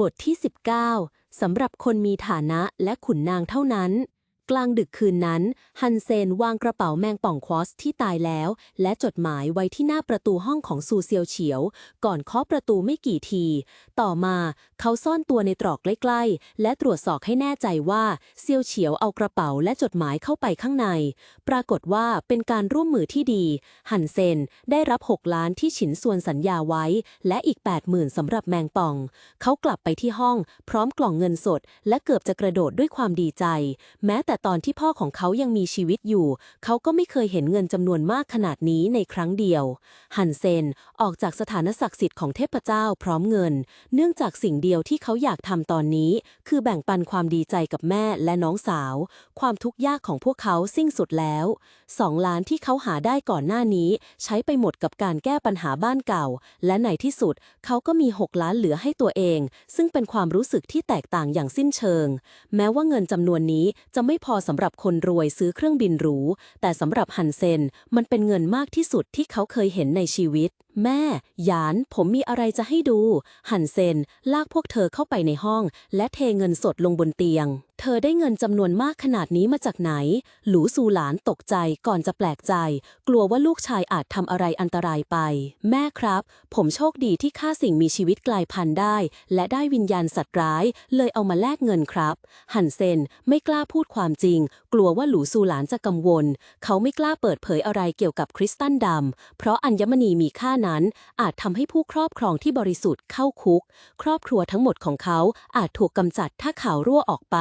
บทที่ 19 สำหรับคนมีฐานะและขุนนางเท่านั้น กลางดึกคืนนั้น ฮันเซนวางกระเป๋าแมงป่องควอสที่ตายแล้ว และจดหมายไว้ที่หน้าประตูห้องของซูเซียวเฉียว ก่อนเคาะประตูไม่กี่ที ต่อมาเขาซ่อนตัวในตรอกใกล้ๆ และตรวจสอบให้แน่ใจว่าเซียวเฉียวเอากระเป๋าและจดหมายเข้าไปข้างใน ปรากฏว่าเป็นการร่วมมือที่ดี ฮันเซนได้รับ 6 ล้านที่ฉินส่วนสัญญาไว้ และอีก 80,000สำหรับแมงป่อง เขากลับไปที่ห้อง พร้อมกล่องเงินสด และเกือบจะกระโดดด้วยความดีใจ แม้แต่ตอนที่พ่อของเขายังมีชีวิตอยู่ เขาก็ไม่เคยเห็นเงินจำนวนมากขนาดนี้ในครั้งเดียวฮันเซนออกจากสถานศักดิ์สิทธิ์ของเทพเจ้าพร้อมเงิน เนื่องจากสิ่งเดียวที่เขาอยากทำตอนนี้ คือแบ่งปันความดีใจกับแม่และน้องสาว ความทุกข์ยากของพวกเขาสิ้นสุดแล้วสองล้านที่เขาหาได้ก่อนหน้านี้ ใช้ไปหมดกับการแก้ปัญหาบ้านเก่า และในที่สุด เขาก็มี 6 ล้านเหลือให้ตัวเอง ซึ่งเป็นความรู้สึกที่แตกต่างอย่างสิ้นเชิง แม้ว่าเงินจำนวนนี้จะไม่พอสำหรับคนรวยซื้อเครื่องบินหรู แต่สำหรับฮันเซนมันเป็นเงินมากที่สุดที่เขาเคยเห็นในชีวิต แม่ หยาน ผมมีอะไรจะให้ดูฮันเซน ลากพวกเธอเข้าไปในห้อง และเทเงินสดลงบนเตียง เธอได้เงินจำนวนมากขนาดนี้มาจากไหน หลูซูหลานตกใจก่อนจะแปลกใจ กลัวว่าลูกชายอาจทำอะไรอันตรายไป แม่ครับ ผมโชคดีที่ฆ่าสิ่งมีชีวิตกลายพันธุ์ได้ และได้วิญญาณสัตว์ร้าย เลยเอามาแลกเงินครับฮันเซนไม่กล้าพูดความจริง กลัวว่าหลูซูหลานจะกังวล เขาไม่กล้าเปิดเผยอะไรเกี่ยวกับคริสตัลดำเพราะอัญมณีมีค่านั้น อาจทำให้ผู้ครอบครองที่บริสุทธิ์เข้าคุก ครอบครัวทั้งหมดของเขาอาจถูกกำจัดถ้าข่าวรั่วออกไป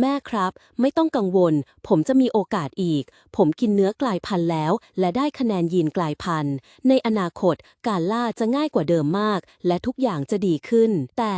แม่ครับ ไม่ต้องกังวล ผมจะมีโอกาสอีก ผมกินเนื้อกลายพันธุ์แล้ว และได้คะแนนยีนกลายพันธุ์ในอนาคตการล่าจะง่ายกว่าเดิมมาก และทุกอย่างจะดีขึ้น แต่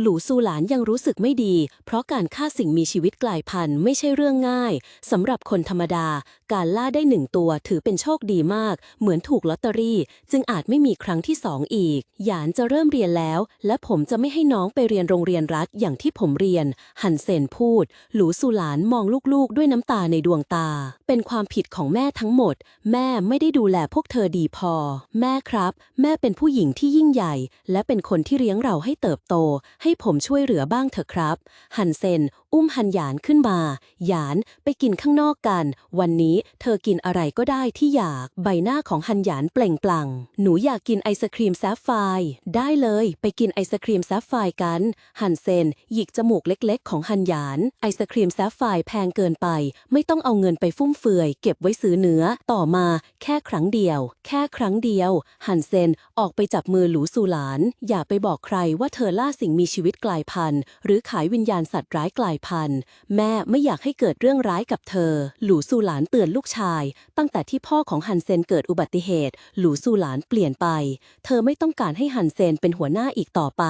หลูซูหลานยังรู้สึกไม่ดี เพราะการฆ่าสิ่งมีชีวิตกลายพันธุ์ไม่ใช่เรื่องง่ายสำหรับคนธรรมดา การล่าได้หนึ่งตัวถือเป็นโชคดีมาก เหมือนถูกลอตเตอรี่ จึงอาจไม่มีครั้งที่สองอีก หยานจะเริ่มเรียนแล้ว และผมจะไม่ให้น้องไปเรียนโรงเรียนรัฐอย่างที่ผมเรียนฮันเซนพูด หลูซูหลานมองลูกๆ ด้วยน้ำตาในดวงตา เป็นความผิดของแม่ทั้งหมด แม่ไม่ได้ดูแลพวกเธอดีพอ แม่ครับ แม่เป็นผู้หญิงที่ยิ่งใหญ่ และเป็นคนที่เลี้ยงเราให้เติบโต ให้ผมช่วยเหลือบ้างเถอะครับฮันเซนอุ้มฮันหยานขึ้นมา หยานไปกินข้างนอกกัน วันนี้เธอกินอะไรก็ได้ที่อยาก ใบหน้าของฮันหยานเปล่งปลั่ง หนูอยากกินไอศครีมแซฟไฟร์ได้เลย ไปกินไอศครีมแซฟไฟร์กันฮันเซนหยิกจมูกเล็กๆ ของฮันหยาน ไอศครีมแซฟไฟร์แพงเกินไป ไม่ต้องเอาเงินไปฟุ่มเฟือย เก็บไว้ซื้อเนื้อ ต่อมา แค่ครั้งเดียว แค่ครั้งเดียวฮันเซนออกไปจับมือหลูซูหลาน อย่าไปบอกใครว่าเธอล่าสิ่งมีชีวิตกลายพันธุ์ หรือขายวิญญาณสัตว์ร้ายกลายพันธุ์ แม่ไม่อยากให้เกิดเรื่องร้ายกับเธอ หลูซูหลานเตือนลูกชาย ตั้งแต่ที่พ่อของฮันเซนเกิดอุบัติเหตุ หลูซูหลานเปลี่ยนไป เธอไม่ต้องการให้ฮันเซนเป็นหัวหน้าอีกต่อไป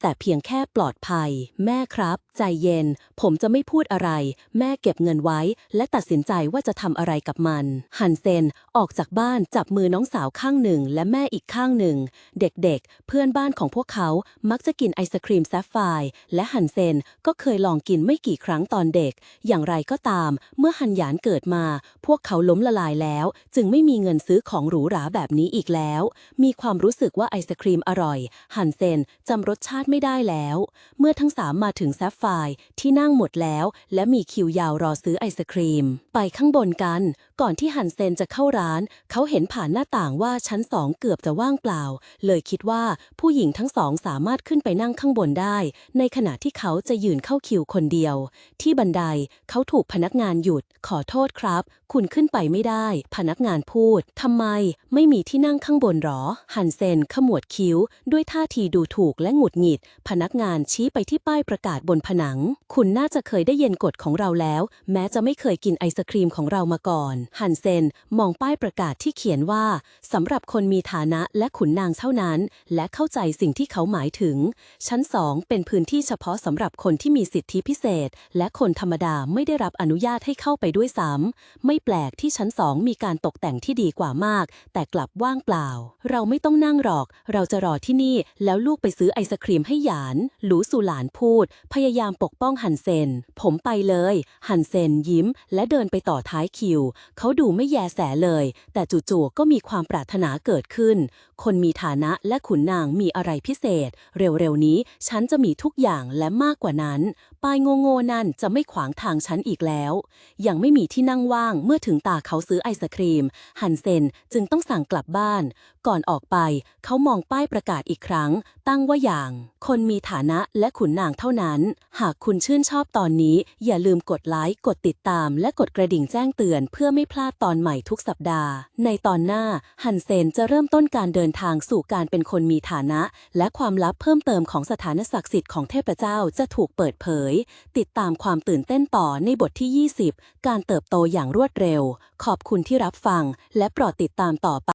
แต่เพียงแค่ปลอดภัย แม่ครับ ใจเย็น ผมจะไม่พูดอะไร แม่เก็บเงินไว้ และตัดสินใจว่าจะทำอะไรกับมันฮันเซนออกจากบ้านจับมือน้องสาวข้างหนึ่ง และแม่อีกข้างหนึ่ง เด็กๆ เพื่อนบ้านของพวกเขามักจะกินไอศครีมแซฟไฟร์และฮันเซนก็เคยลองกินไม่ไม่กี่ครั้งตอนเด็ก อย่างไรก็ตาม เมื่อฮันหยานเกิดมา พวกเขาล้มละลายแล้ว จึงไม่มีเงินซื้อของหรูหราแบบนี้อีกแล้ว มีความรู้สึกว่าไอศครีมอร่อย ฮันเซนจำรสชาติไม่ได้แล้ว เมื่อทั้งสามมาถึงแซฟไฟร์ที่นั่งหมดแล้ว และมีคิวยาวรอซื้อไอศครีม ไปข้างบนกัน ก่อนที่ฮันเซนจะเข้าร้าน เขาเห็นผ่านหน้าต่างว่าชั้นสองเกือบจะว่างเปล่า เลยคิดว่าผู้หญิงทั้งสองสามารถขึ้นไปนั่งข้างบนได้ ในขณะที่เขาจะยืนเข้าคิวคนเดียวที่บันไดเขาถูกพนักงานหยุด ขอโทษครับ คุณขึ้นไปไม่ได้ พนักงานพูดทำไม ไม่มีที่นั่งข้างบนหรอฮันเซนขมวดคิ้ว ด้วยท่าทีดูถูกและหงุดหงิด พนักงานชี้ไปที่ป้ายประกาศบนผนัง คุณน่าจะเคยได้เย็นกฎของเราแล้ว แม้จะไม่เคยกินไอศครีมของเรามาก่อนฮันเซนมองป้ายประกาศที่เขียนว่าสำหรับคนมีฐานะและขุนนางเท่านั้น และเข้าใจสิ่งที่เขาหมายถึง ชั้นสองเป็นพื้นที่เฉพาะสำหรับคนที่มีสิทธิพิเศษและคนธรรมดาไม่ได้รับอนุญาตให้เข้าไปด้วยซ้ำไม่แปลกที่ชั้นสองมีการตกแต่งที่ดีกว่ามาก แต่กลับว่างเปล่า เราไม่ต้องนั่งหรอก เราจะรอที่นี่ แล้วลูกไปซื้อไอศครีมให้หยาน หลูสูหลานพูด พยายามปกป้องฮันเซน ผมไปเลยฮันเซนยิ้ม และเดินไปต่อท้ายคิว เขาดูไม่แยแสเลย แต่จู่ๆก็มีความปรารถนาเกิดขึ้น คนมีฐานะและขุนนางมีอะไรพิเศษ เร็วๆนี้ฉันจะมีทุกอย่างและมากกว่านั้น ปายงโง่นั่นจะไม่ขวางทางฉันอีกแล้ว ยังไม่มีที่นั่งว่างเมื่อถึงตาเขาซื้อไอศครีมฮันเซนจึงต้องสั่งกลับบ้าน ก่อนออกไปเขามองป้ายประกาศอีกครั้ง ตั้งว่าอย่าง คนมีฐานะและขุนนางเท่านั้น หากคุณชื่นชอบตอนนี้ อย่าลืมกดไลค์กดติดตาม และกดกระดิ่งแจ้งเตือน เพื่อไม่พลาดตอนใหม่ทุกสัปดาห์ ในตอนหน้าฮันเซนจะเริ่มต้นการเดินทางสู่การเป็นคนมีฐานะ และความลับเพิ่มเติมของสถานศักดิ์สิทธิ์ของเทพเจ้าจะถูกเปิดเผยติดตามความตื่นเต้นต่อในบทที่ 20 การเติบโตอย่างรวดเร็ว ขอบคุณที่รับฟัง และโปรดติดตามต่อไป